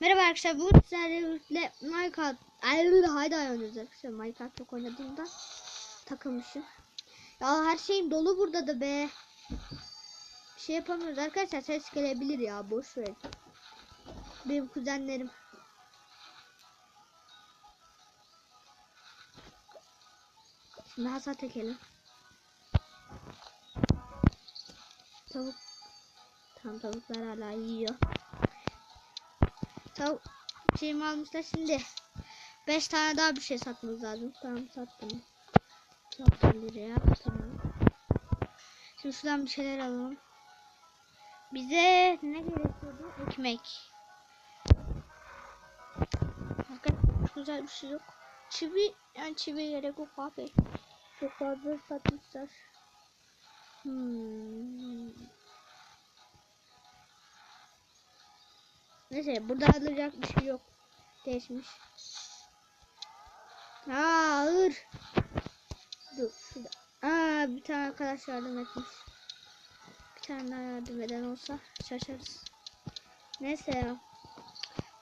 Merhaba arkadaşlar bu sizlerle Minecraft Haydi haydi oynuyoruz arkadaşlar. Minecraft çok oynadığımda takılmışım. Ya her şeyim dolu burada da be. Bir şey yapamıyoruz. Arkadaşlar ses gelebilir ya boş ver. Benim kuzenlerim. Şimdi hasat ekelim. Tavuk Tam tavuklar hala yiyor Tavuk şeyimi almışlar şimdi. 5 tane daha bir şey satmamız lazım. Tamam sattım. Sattım liraya. Tamam. Şimdi şuradan bir şeyler alalım. Bize ne gerekiyordu? Ekmek. Güzel bir şey yok. Çivi yani çivi gerek yok abi. Çok fazla satmışlar. Hmm. Neyse burada alacak bir şey yok. Değişmiş. Aa ağır. Dur şurada. Aa bir tane arkadaş yardım etmiş. Bir tane daha yardım eden olsa şaşarız. Neyse.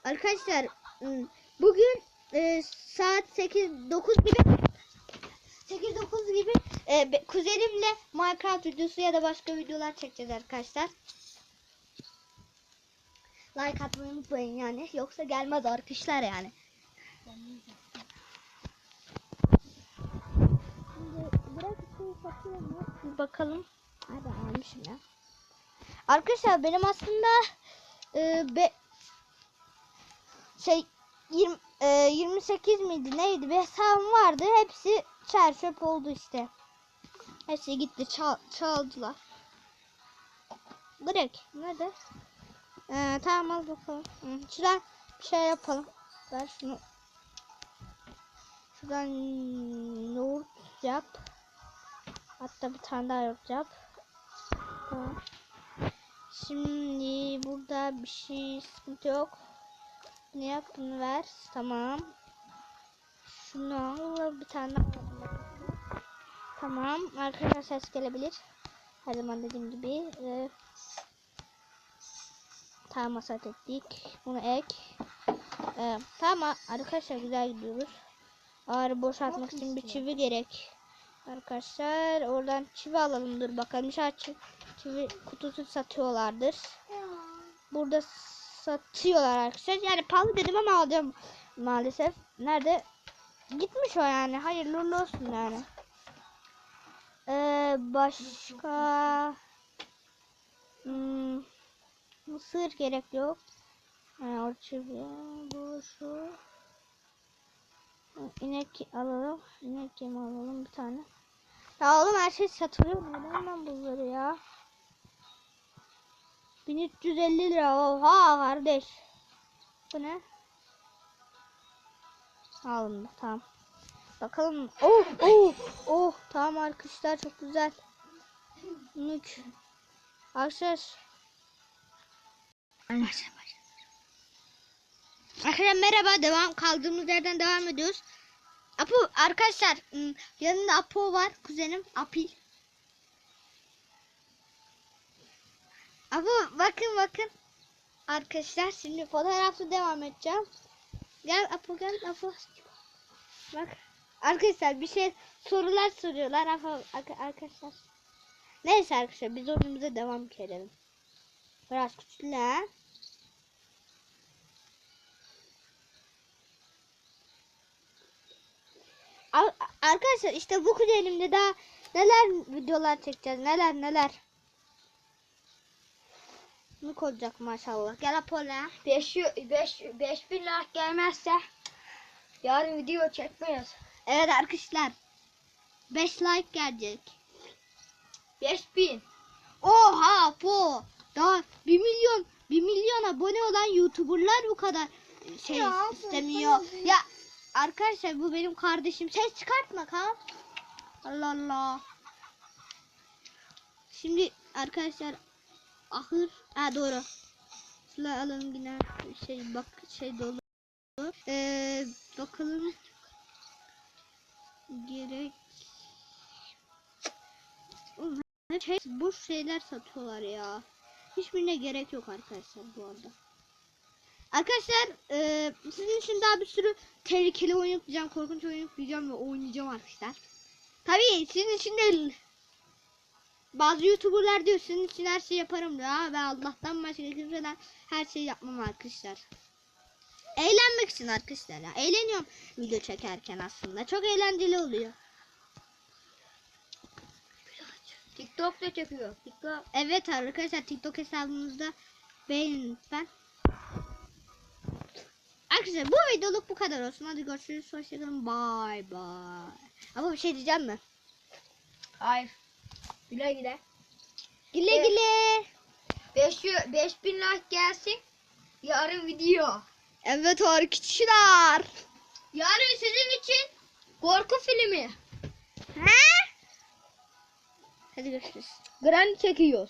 Arkadaşlar bugün e, saat 8 9 gibi 8 9 gibi e, kuzenimle Minecraft videosu ya da başka videolar çekeceğiz arkadaşlar. Like atmayı unutmayın yani. Yoksa gelmez arkadaşlar yani. Şimdi bırak şeyi satıyor mu? Bir bakalım. Hadi almışım ya. Arkadaşlar benim aslında e, be, şey 20, e, 28 miydi neydi bir hesabım vardı. Hepsi çer çöp oldu işte. Hepsi gitti çal, çaldılar. Direkt nerede? Ee, tamam al bakalım. Şuradan bir şey yapalım. Ver şunu. Şuradan yoğurt yap. Hatta bir tane daha yoğurt yap. Tamam. Şimdi burada bir şey sıkıntı yok. Ne yap bunu ver. Tamam. Şunu al bir tane daha. Tamam. Arkadaşlar ses gelebilir. Her zaman dediğim gibi. Ee, Tamam hasat ettik. Bunu ek. Ee, tamam arkadaşlar güzel gidiyoruz. Ağrı boşaltmak için bir çivi gerek. Arkadaşlar oradan çivi alalım dur bakalım. İnşallah çivi, çivi kutusu satıyorlardır. Burada satıyorlar arkadaşlar. Yani pahalı dedim ama alacağım maalesef. Nerede? Gitmiş o yani. Hayırlı uğurlu olsun yani. Ee, başka hmm, Mısır gerek yok. Yani orçu bu şu. İnek alalım. İnek yemi alalım bir tane. Ya oğlum her şey satılıyor. Neden ben bunları ya? 1350 lira. Oha kardeş. Bu ne? Alındı tamam. Bakalım. Oh oh oh tamam arkadaşlar çok güzel. Mük. Arkadaşlar Arkadaşlar merhaba devam kaldığımız yerden devam ediyoruz. Apo arkadaşlar yanında Apo var kuzenim Apil. Apo bakın bakın. Arkadaşlar şimdi fotoğrafla devam edeceğim. Gel Apo gel Apo. Bak arkadaşlar bir şey sorular soruyorlar Apo arka- arkadaşlar. Neyse arkadaşlar biz oyunumuza devam edelim. Biraz küçüler. Arkadaşlar işte bu kuzenimde daha neler videolar çekeceğiz neler neler. Ne olacak maşallah. Gel Apollo. 5 5 5000 like gelmezse yarın video çekmeyiz. Evet arkadaşlar. 5 like gelecek. 5000. Oha Apo. Daha 1 milyon 1 milyon abone olan YouTuber'lar bu kadar şey Ya, istemiyor. Ya arkadaşlar bu benim kardeşim. Ses çıkartma kan. Allah Allah. Şimdi arkadaşlar ahır ha doğru. Şöyle alalım yine şey bak şey dolu. Ee, bakalım gerek Oğlum, hep hep boş şeyler satıyorlar ya. Hiçbirine gerek yok arkadaşlar bu arada. Arkadaşlar e, sizin için daha bir sürü tehlikeli oyun yükleyeceğim, korkunç oyun yükleyeceğim ve oynayacağım arkadaşlar. Tabii sizin için değil. Bazı youtuberlar diyor sizin için her şeyi yaparım diyor. Ben Allah'tan başka kimseden her şeyi yapmam arkadaşlar. Eğlenmek için arkadaşlar ya. Eğleniyorum video çekerken aslında. Çok eğlenceli oluyor. TikTok'ta çekiyor. TikTok. Evet arkadaşlar TikTok hesabımızda beğenin lütfen. Arkadaşlar bu videoluk bu kadar olsun. Hadi görüşürüz. Hoşçakalın. Bye bye. Ama bir şey diyeceğim mi? Hayır. Güle güle. Güle Evet. güle. 5 5000 like gelsin. Yarın video. Evet arkadaşlar. Yarın sizin için korku filmi. Ha? Hadi görüşürüz. Granny çekiyor.